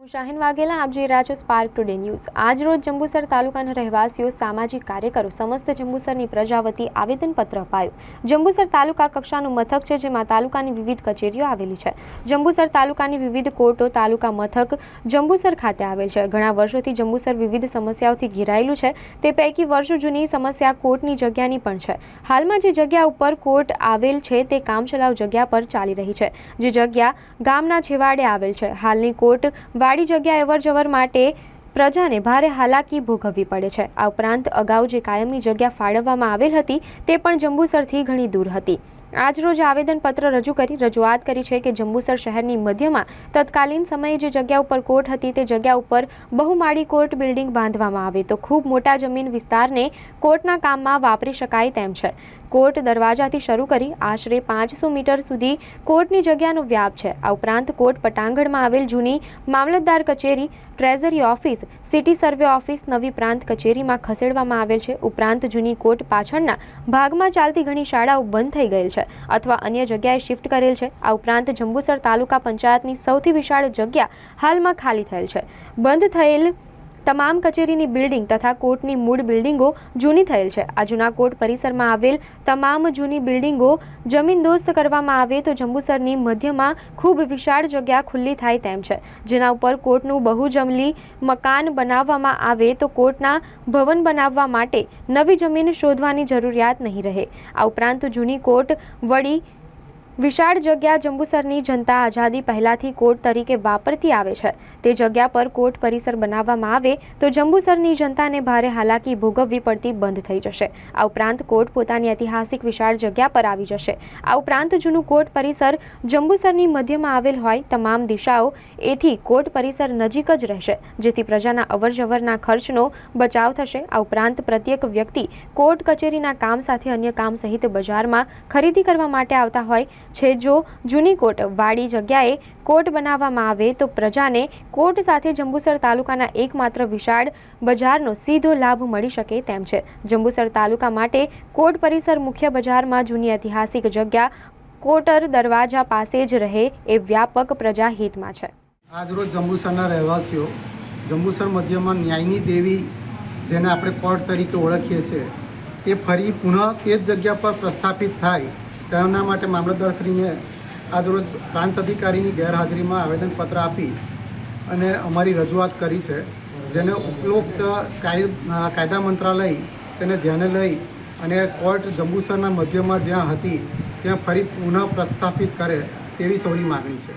હું શાહીન વાઘેલા, આપ જોઈ રહ્યા છો સ્પાર્ક ટુડે ન્યૂઝ આજ રોજ જંબુસર તાલુકાના રહેવાસીઓ, સામાજિક કાર્યકરો સમસ્ત જંબુસરની પ્રજા વતી આવેદનપત્ર અપાયું. જંબુસર તાલુકા કક્ષાનું મથક છે, જેમાં તાલુકાની વિવિધ કચેરીઓ આવેલી છે. જંબુસર તાલુકાની વિવિધ કોર્ટો, તાલુકા મથક જંબુસર ખાતે આવેલ છે. ઘણા વર્ષોથી જંબુસર વિવિધ સમસ્યાઓથી ઘેરાયેલું છે. તે પૈકી વર્ષો જૂની સમસ્યા કોર્ટની જગ્યાની પણ છે. હાલમાં જે જગ્યા ઉપર કોર્ટ આવેલ છે, તે કામચલાઉ જગ્યા પર ચાલી રહી છે. જે જગ્યા ગામના છેવાડે આવેલ છે. હાલની કોર્ટ વાડી જગ્યા અવર જવર માટે પ્રજાને ભારે હાલાકી ભોગવવી પડે છે. આ ઉપરાંત અગાઉ જે કાયમી જગ્યા ફાળવવામાં આવેલ હતી, તે પણ જંબુસરથી ઘણી દૂર હતી. આજરોજ આવેદનપત્ર રજૂ કરી રજૂઆત કરી છે કે જંબુસર શહેરની મધ્યમાં તત્કાલીન સમયે જે જગ્યા ઉપર કોર્ટ હતી તે જગ્યા ઉપર બહુમાળી કોર્ટ બિલ્ડિંગ બાંધવામાં આવે તો ખૂબ મોટા જમીન વિસ્તારને કોર્ટના કામમાં વાપરી શકાય તેમ છે. કોર્ટ દરવાજાથી શરૂ કરી આશરે પાંચસો મીટર સુધી કોર્ટની જગ્યાનો વ્યાપ છે. આ ઉપરાંત કોર્ટ પટાંગણમાં આવેલ જૂની મામલતદાર કચેરી, treasury office, city survey office, નવી પ્રાંત કચેરીમાં ખસેડવામાં આવેલ છે. ઉપરાંત જૂની કોર્ટ પાછળના ભાગમાં ચાલતી ઘણી શાળાઓ બંધ થઈ ગયેલ છે. અથવા અન્ય જગ્યાએ શિફ્ટ કરેલ છે. આ ઉપરાંત જંબુસર તાલુકા પંચાયતની સૌથી વિશાળ જગ્યા હાલમાં ખાલી થયેલ છે. બંધ થયેલ તમામ કચેરીની બિલ્ડિંગ તથા કોર્ટની મૂળ બિલ્ડિંગો જૂની થયેલ છે. આ જૂના કોર્ટ પરિસરમાં આવેલ તમામ જૂની બિલ્ડિંગો જમીનદોસ્ત કરવામાં આવે તો જંબુસરની મધ્યમાં ખૂબ વિશાળ જગ્યા ખુલ્લી થાય તેમ છે. જેના ઉપર કોર્ટનું બહુજમલી મકાન બનાવવામાં આવે તો કોર્ટના ભવન બનાવવા માટે નવી જમીન શોધવાની જરૂરિયાત નહીં રહે. આ ઉપરાંત જૂની કોર્ટ વડી વિશાળ જગ્યા જંબુસરની જનતા આઝાદી પહેલાંથી કોર્ટ તરીકે વાપરતી આવે છે. તે જગ્યા પર કોર્ટ પરિસર બનાવવામાં આવે તો જંબુસરની જનતાને ભારે હાલાકી ભોગવવી પડતી બંધ થઈ જશે. આ ઉપરાંત કોર્ટ પોતાની ઐતિહાસિક વિશાળ જગ્યા પર આવી જશે. આ ઉપરાંત જૂનું કોર્ટ પરિસર જંબુસરની મધ્યમાં આવેલ હોય તમામ દિશાઓ એથી કોર્ટ પરિસર નજીક જ રહેશે, જેથી પ્રજાના અવરજવરના ખર્ચનો બચાવ થશે. આ ઉપરાંત પ્રત્યેક વ્યક્તિ કોર્ટ કચેરીના કામ સાથે અન્ય કામ સહિત બજારમાં ખરીદી કરવા માટે આવતા હોય છે જો જૂની કોર્ટ વાડી જગ્યાએ કોર્ટ બનાવવામાં આવે તો પ્રજાને કોર્ટ સાથે જંબુસર તાલુકાના એકમાત્ર વિશાળ બજારનો સીધો લાભ મળી શકે તેમ છે. જંબુસર તાલુકા માટે કોર્ટ પરિસર મુખ્ય બજારમાં જૂની ઐતિહાસિક જગ્યા કોટર દરવાજા પાસે જ રહે એ વ્યાપક પ્રજા હિતમાં છે. આજરોજ જંબુસરના રહેવાસીઓ જંબુસર મધ્યમાં ન્યાયની દેવી જેને આપણે કોર્ટ તરીકે ઓળખીએ છીએ, તે ફરી પુનઃ તે જ જગ્યા પર પ્રસ્થાપિત થાય તેના માટે મામલતદારશ્રીને આજરોજ પ્રાંત અધિકારીની ગેરહાજરીમાં આવેદનપત્ર આપી અને અમારી રજૂઆત કરી છે. જેને ઉપરોક્ત કાય કાયદા મંત્રાલય તેને ધ્યાને લઈ અને કોર્ટ જંબુસરના મધ્યમાં જ્યાં હતી, ત્યાં ફરી પુનઃ પ્રસ્થાપિત કરે તેવી સૌની માગણી છે.